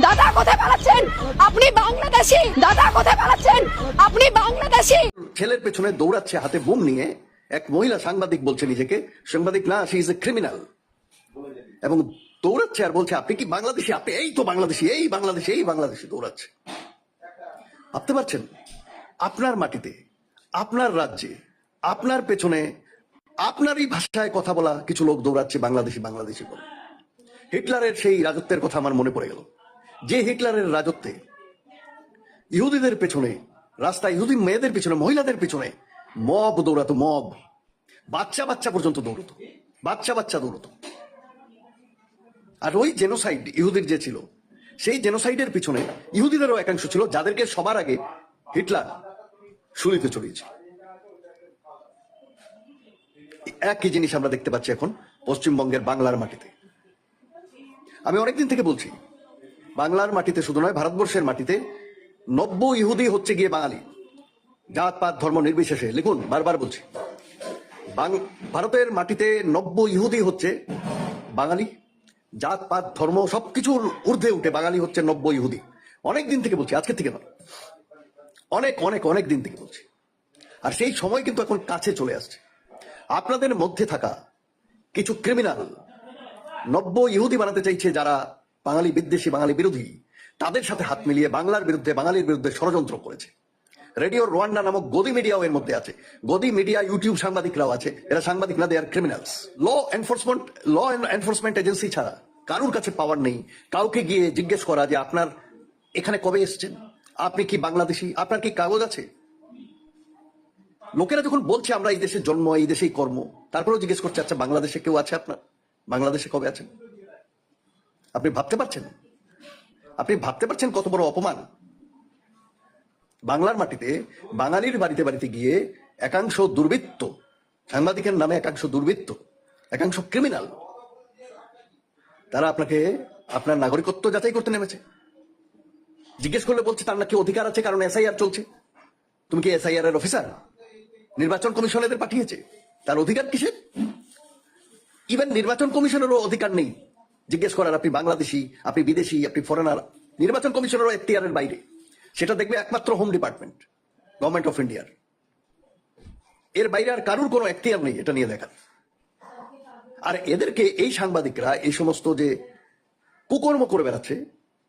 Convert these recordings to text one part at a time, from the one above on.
দাদা কোথায় পালাচ্ছেন? আপনি বাংলাদেশি। দাদা কোথায় পালাচ্ছেন? আপনি বাংলাদেশি। ছেলের পেছনে দৌড়াচ্ছে, হাতে বুম নিয়ে এক মহিলা সাংবাদিক বলছে নিজেকে। সাংবাদিক, না সে ইজ এ ক্রিমিনাল এবং দৌড়াচ্ছে আর বলছে, আপনি কি বাংলাদেশি? আপনি এই তো বাংলাদেশি, এই বাংলাদেশি এই বাংলাদেশি, দৌড়াচ্ছে। ভাবতে পারছেন? আপনার মাটিতে, আপনার রাজ্যে, আপনার পেছনে, আপনারই ভাষায় কথা বলা কিছু লোক দৌড়াচ্ছে, বাংলাদেশি বাংলাদেশি বলে। হিটলারের সেই রাজত্বের কথা আমার মনে পড়ে গেল। যে হিটলারের রাজত্বে ইহুদিদের পেছনে রাস্তায় ইহুদি মেয়েদের পিছনে, মহিলাদের পিছনে মব দৌড়াতো, মব। বাচ্চা বাচ্চা পর্যন্ত দৌড়তো, বাচ্চা বাচ্চা দৌড়তো। আর ওই জেনোসাইড ইহুদির যে ছিল, সেই জেনোসাইডের পিছনে ইহুদিদেরও একাংশ ছিল, যাদেরকে সবার আগে হিটলার শুলিতে চড়িয়েছে একই জিনিস আমরা দেখতে পাচ্ছি এখন পশ্চিমবঙ্গের বাংলার মাটিতে। আমি অনেকদিন থেকে বলছি বাংলার মাটিতে শুধু নয়, ভারতবর্ষের মাটিতে নব্য ইহুদি হচ্ছে গিয়ে বাঙালি। জাত পাত ধর্ম নির্বিশেষে। লিখুন, বারবার বলছি। ভারতের মাটিতে নব্য ইহুদি হচ্ছে বাঙালি। জাত পাত ধর্ম সবকিছুর ঊর্ধ্বে উঠে বাঙালি হচ্ছে নব্য ইহুদি। অনেক দিন থেকে বলছি আজকে থেকে নয়। অনেক অনেক অনেক দিন থেকে বলছি। আর সেই সময় কিন্তু এখন কাছে চলে আসছে। আপনাদের মধ্যে থাকা কিছু ক্রিমিনাল নব্য ইহুদি বানাতে চাইছে যারা বাঙালি বিদ্বেষী, বাঙালি বিরোধী, তাদের সাথে হাত মিলিয়ে বাংলার বিরুদ্ধে, বাঙালির বিরুদ্ধে ষড়যন্ত্র করেছে। রেডিও রোয়ান্ডা নামক গদি মিডিয়াও এর মধ্যে আছে। গদি মিডিয়া, ইউটিউব সাংবাদিকরাও আছে। এরা সাংবাদিক না they are criminals law enforcement law enforcement agency ছাড়া কারুর কাছে পাওয়ার নেই। কাউকে গিয়ে জিজ্ঞেস করা যে আপনার এখানে কবে এসছেন? আপনি কি বাংলাদেশি? আপনার কি কাগজ আছে? লোকেরা যখন বলছে আমরা এই দেশে জন্ম, এই দেশেই কর্ম, তারপরেও জিজ্ঞেস করছে আচ্ছা বাংলাদেশে কেউ আছে আপনার? বাংলাদেশে কবে আছেন? আপনি ভাবতে পারছেন? আপনি ভাবতে পারছেন কত বড় অপমান? বাংলার মাটিতে বাঙালির বাড়িতে বাড়িতে গিয়ে একাংশ দুর্বৃত্ত, সাংবাদিকের নামে একাংশ দুর্বৃত্ত, একাংশ ক্রিমিনাল তারা আপনাকে আপনার নাগরিকত্ব যাচাই করতে নেমেছে। জিজ্ঞেস করলে বলছে, তার নাকি অধিকার আছে কারণ এসআইআর চলছে? তুমি কি এসআইআর এর অফিসার নির্বাচন কমিশন এদের পাঠিয়েছে। তার অধিকার কিসের? ইভেন নির্বাচন কমিশনেরও অধিকার নেই। জিজ্ঞেস করার আপনি বাংলাদেশি? আপনি বিদেশি? আপনি ফরেনার নির্বাচন কমিশনেরও এখতিয়ারের বাইরে। সেটা দেখবে একমাত্র হোম ডিপার্টমেন্ট গভর্নমেন্ট অফ ইন্ডিয়ার এর বাইরে আর কারুর কোনো এখতিয়ার নেই, এটা নিয়ে দেখার। আর এদেরকে এই সাংবাদিকরা, এই সমস্ত যে কুকর্ম করে বেড়াচ্ছে,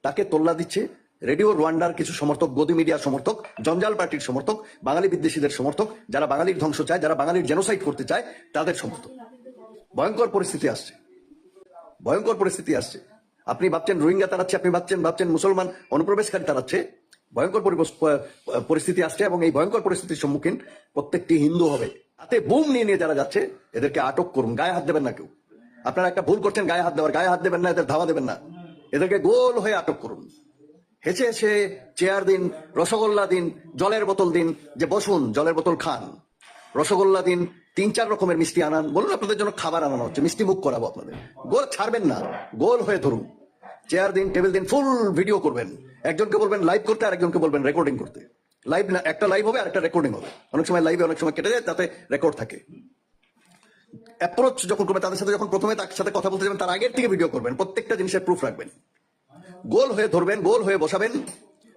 তাকে তোল্লা দিচ্ছে রেডিও রোয়ান্ডার কিছু সমর্থক, গদি মিডিয়ার সমর্থক, জঞ্জাল পার্টির সমর্থক, বাঙালি বিদ্বেষীদের সমর্থক, যারা বাঙালির ধ্বংস চায়, যারা বাঙালির জেনোসাইড করতে চায়, তাদের সমর্থক। ভয়ঙ্কর পরিস্থিতি আসছে। ভয়ঙ্কর পরিস্থিতি আসছে। আপনি ভাবছেন রোহিঙ্গা তাড়াচ্ছে, আপনি ভাবছেন ভাবছেন মুসলমান অনুপ্রবেশকারী তাড়াচ্ছে। ভয়ঙ্কর পরিস্থিতি আসছে এবং এই ভয়ঙ্কর পরিস্থিতির সম্মুখীন প্রত্যেকটি হিন্দু হবে। হাতে বুম নিয়ে নিয়ে যারা যাচ্ছে, এদেরকে আটক করুন, গায়ে হাত দেবেন না কেউ। আপনারা একটা ভুল করছেন, গায়ে হাত দেওয়ার, গায়ে হাত দেবেন না, এদের ধাওয়া দেবেন না। এদেরকে গোল হয়ে আটক করুন। হেসে হেসে চেয়ার দিন, রসগোল্লা দিন, জলের বোতল দিন, যে বসুন, জলের বোতল খান। রসগোল্লা দিন তিন, চার রকমের মিষ্টি আনান। বলুন আপনাদের জন্য খাবার আনানো হচ্ছে, মিষ্টি মুখ করাবো আপনাদের। গোল ছাড়বেন না, গোল হয়ে ধরুন। চেয়ার দিন, টেবিল দিন, ফুল ভিডিও করবেন। একজনকে বলবেন লাইভ করতে আর একজনকে বলবেন রেকর্ডিং করতে। লাইভ না, একটা লাইভ হবে আর একটা রেকর্ডিং হবে। অনেক সময় লাইভে অনেক সময় কেটে যায়, তাতে রেকর্ড থাকে। অ্যাপ্রোচ যখন করবেন, তাদের সাথে যখন প্রথমে তার সাথে কথা বলতে যাবেন, তার আগের থেকে ভিডিও করবেন। প্রত্যেকটা জিনিসের প্রুফ রাখবেন। গোল হয়ে ধরবেন, গোল হয়ে বসাবেন।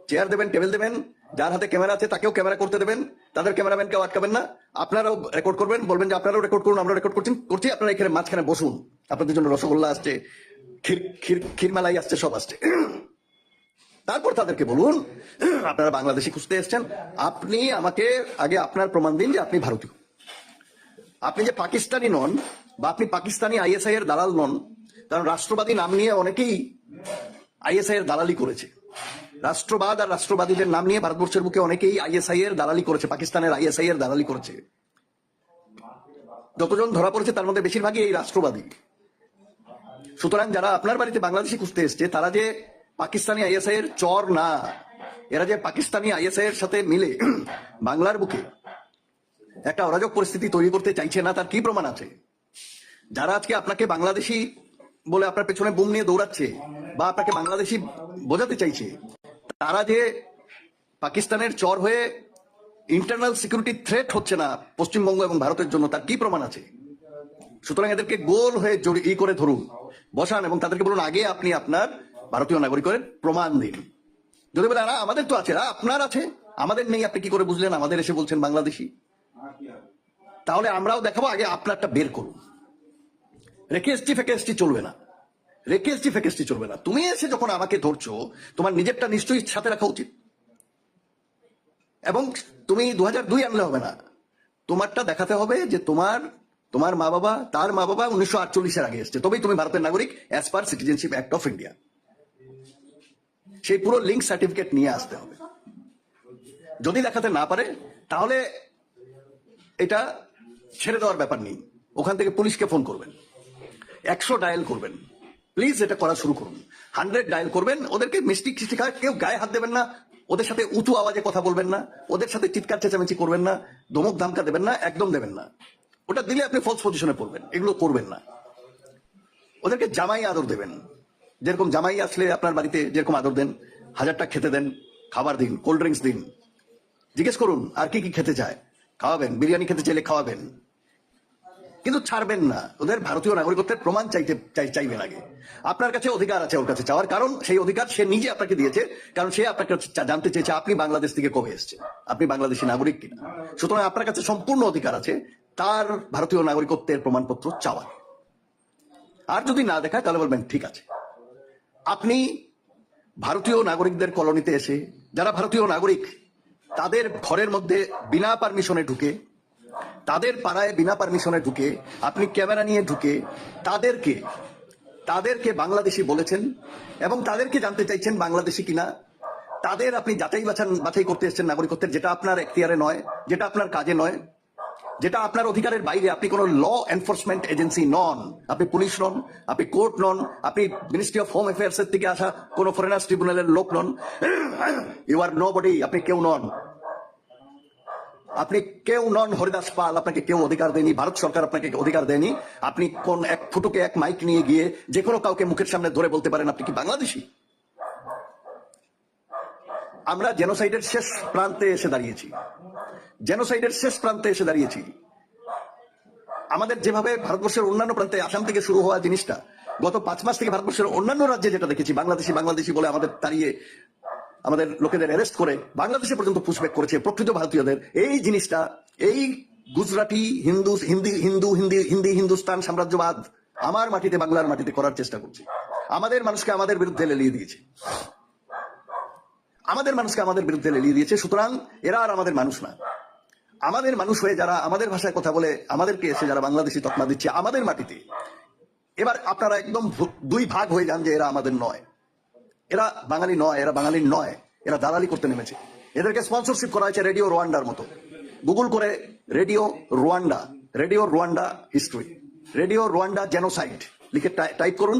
চেয়ার দেবেন, টেবিল দেবেন, যার হাতে ক্যামেরা আছে তাকেও ক্যামেরা করতে দেবেন, তাদের ক্যামেরাম্যানকেও আটকাবেন না। আপনারাও রেকর্ড করবেন, বলবেন যে আপনারাও রেকর্ড করুন আমরা রেকর্ড করছি করছি, আপনারা এখানে মাঝখানে বসুন। আপনাদের জন্য রসগোল্লা আসছে, ক্ষীর ক্ষীর, ক্ষীরমালাই আসছে, সব আসছে। তারপর তাদেরকে বলুন, আপনারা বাংলাদেশি খুঁজতে এসছেন, আপনি আমাকে আগে আপনার প্রমাণ দিন যে আপনি ভারতীয়। আপনি যে পাকিস্তানি নন বা আপনি পাকিস্তানি আইএসআই এর দালাল নন, কারণ রাষ্ট্রবাদী নাম নিয়ে অনেকেই আইএসআই এর দালালি করেছে। রাষ্ট্রবাদ আর রাষ্ট্রবাদীদের নাম নিয়ে ভারতবর্ষের বুকে অনেকেই আইএসআই এর দালালি করেছে, পাকিস্তানের আইএসআই এর দালালি করেছে। যতজন ধরা পড়েছে তার মধ্যে বেশিরভাগই এই রাষ্ট্রবাদী। সুতরাং যারা আপনার বাড়িতে বাংলাদেশি খুঁজতে এসছে, তারা যে পাকিস্তানি আইএসআই এর চর না, এরা যে পাকিস্তানি আইএসআই এর সাথে মিলে বাংলার বুকে একটা অরাজক পরিস্থিতি তৈরি করতে চাইছে না, তার কি প্রমাণ আছে? যারা আজকে আপনাকে বাংলাদেশি বলে আপনার পেছনে বুম নিয়ে দৌড়াচ্ছে বা আপনাকে বাংলাদেশি বোঝাতে চাইছে তারা যে পাকিস্তানের চর হয়ে ইন্টারনাল সিকিউরিটি থ্রেট হচ্ছে না পশ্চিমবঙ্গ এবং ভারতের জন্য, তার কি প্রমাণ আছে? সুতরাং এদেরকে গোল হয়ে জড়ি ই করে ধরুন, বসান এবং তাদেরকে বলুন, আগে আপনি আপনার ভারতীয় নাগরিকের প্রমাণ দিন। যদি বলে আমাদের তো আছে আপনার আছে, আমাদের নেই, আপনি কি করে বুঝলেন? আমাদের এসে বলছেন বাংলাদেশি। তাহলে আমরাও দেখাবো, আগে আপনারটা বের করুন। রেখে এসছি, ফেকে এসছি, চলবে না। রেখে এসছি ফেকে এসছি চলবে না। তুমি এসে যখন আমাকে ধরছো, তোমার নিজেরটা নিশ্চয়ই সাথে রাখা উচিত। এবং তুমি দু হাজার দুই আনলে হবে না। তোমারটা দেখাতে হবে যে তোমার তোমার মা বাবা, তার মা বাবা উনিশশো আটচল্লিশের আগে এসছে। তবেই তুমি ভারতের নাগরিক as per citizenship act of India সেই পুরো লিঙ্ক সার্টিফিকেট নিয়ে আসতে হবে। যদি দেখাতে না পারে, তাহলে এটা ছেড়ে দেওয়ার ব্যাপার নেই। ওখান থেকে পুলিশকে ফোন করবেন। একশো ডায়াল করবেন। প্লিজ এটা করা শুরু করুন। হান্ড্রেড ডায়াল করবেন, ওদেরকে মিষ্টি খিষ্টি খায়, কেউ গায়ে হাত দেবেন না, ওদের সাথে উঁচু আওয়াজে কথা বলবেন না, ওদের সাথে চিৎকার চেঁচামেচি করবেন না, ধমক ধামকা দেবেন না, একদম দেবেন না। ওটা দিলে আপনি ফলস পজিশনে পড়বেন, এগুলো করবেন না। ওদেরকে জামাই আদর দেবেন। যেরকম জামাই আসলে আপনার বাড়িতে যেরকম আদর দেন, হাজারটা খেতে দেন, খাবার দিন কোল্ড ড্রিঙ্কস দিন। জিজ্ঞেস করুন, আর কি কি খেতে চায়? খাওয়াবেন, বিরিয়ানি খেতে চাইলে খাওয়াবেন। কিন্তু ছাড়বেন না। ওদের ভারতীয় নাগরিকত্বের প্রমাণ চাইতে চাই চাইবেন আগে। আপনার কাছে অধিকার আছে ওর কাছে চাওয়ার কারণ, সেই অধিকার সে নিজে আপনাকে দিয়েছে, কারণ সে আপনাকে জানতে চেয়েছে আপনি বাংলাদেশ থেকে কবে এসেছেন, আপনি বাংলাদেশি নাগরিক কিনা। সুতরাং আপনার কাছে সম্পূর্ণ অধিকার আছে, তার ভারতীয় নাগরিকত্বের প্রমাণপত্র চাওয়ার আর যদি না দেখায়, তাহলে বলবেন, ঠিক আছে। আপনি ভারতীয় নাগরিকদের কলোনিতে এসে, যারা ভারতীয় নাগরিক, তাদের ঘরের মধ্যে বিনা পারমিশনে ঢুকে তাদের পাড়ায় বিনা পারমিশনে ঢুকে, আপনি ক্যামেরা নিয়ে ঢুকে তাদেরকে তাদেরকে বাংলাদেশি বলেছেন এবং তাদেরকে জানতে চাইছেন বাংলাদেশি কিনা, তাদের আপনি যাচাই বাছান বাছাই করতে এসেছেন নাগরিকত্বের, যেটা আপনার এখতিয়ারে নয়, যেটা আপনার কাজে নয়, যেটা আপনার অধিকারের বাইরে, আপনি কোনো ল এনফোর্সমেন্ট এজেন্সি নন, আপনি পুলিশ নন, আপনি কোর্ট নন, আপনি মিনিস্ট্রি অফ হোম অ্যাফেয়ার্স এর থেকে আসা কোনো ফরেনার্স ট্রিব্যুনালের লোক নন ইউ আর নো বডি আপনি কেউ নন। আপনি কেউ নন হরিদাস পাল, আপনাকে কেউ অধিকার দেয়নি, ভারত সরকার আপনাকে অধিকার দেয়নি। আপনি কোন এক ফুটুকে এক মাইক নিয়ে গিয়ে যে কোনো কাউকে মুখের সামনে ধরে বলতে পারেন, আপনি কি বাংলাদেশি? আমরা জেনোসাইডের শেষ প্রান্তে এসে দাঁড়িয়েছি। জেনোসাইডের শেষ প্রান্তে এসে দাঁড়িয়েছি। আমাদের যেভাবে ভারতবর্ষের অন্যান্য প্রান্তে আসাম থেকে শুরু হওয়া জিনিসটা, গত পাঁচ মাস থেকে ভারতবর্ষের অন্যান্য রাজ্যে যেটা দেখেছি, বাংলাদেশি বাংলাদেশি বলে আমাদের তাড়িয়ে আমাদের লোকেদের অ্যারেস্ট করে বাংলাদেশে পর্যন্ত পুষব্যাক করেছে প্রকৃত ভারতীয়দের। এই জিনিসটা, এই গুজরাটি, হিন্দু, হিন্দি হিন্দু, হিন্দি হিন্দি, হিন্দুস্তান সাম্রাজ্যবাদ আমার মাটিতে, বাংলার মাটিতে করার চেষ্টা করছে। আমাদের মানুষকে আমাদের বিরুদ্ধে লেলিয়ে দিয়েছে। আমাদের মানুষকে আমাদের বিরুদ্ধে লেলিয়ে দিয়েছে, সুতরাং এরা আর আমাদের মানুষ না। আমাদের মানুষ হয়ে যারা আমাদের ভাষায় কথা বলে, আমাদেরকে এসে যারা বাংলাদেশি তকমা দিচ্ছে আমাদের মাটিতে, এবার আপনারা একদম দুই ভাগ হয়ে যান যে এরা আমাদের নয়। এরা বাঙালি নয়, এরা বাঙালির নয়, এরা দালালি করতে নেমেছে। এদেরকে স্পন্সরশিপ করা হয়েছে রেডিও রোয়ান্ডার মতো। গুগল করে radio Rwanda radio Rwanda history radio Rwanda genocide লিখে টাইপ করুন।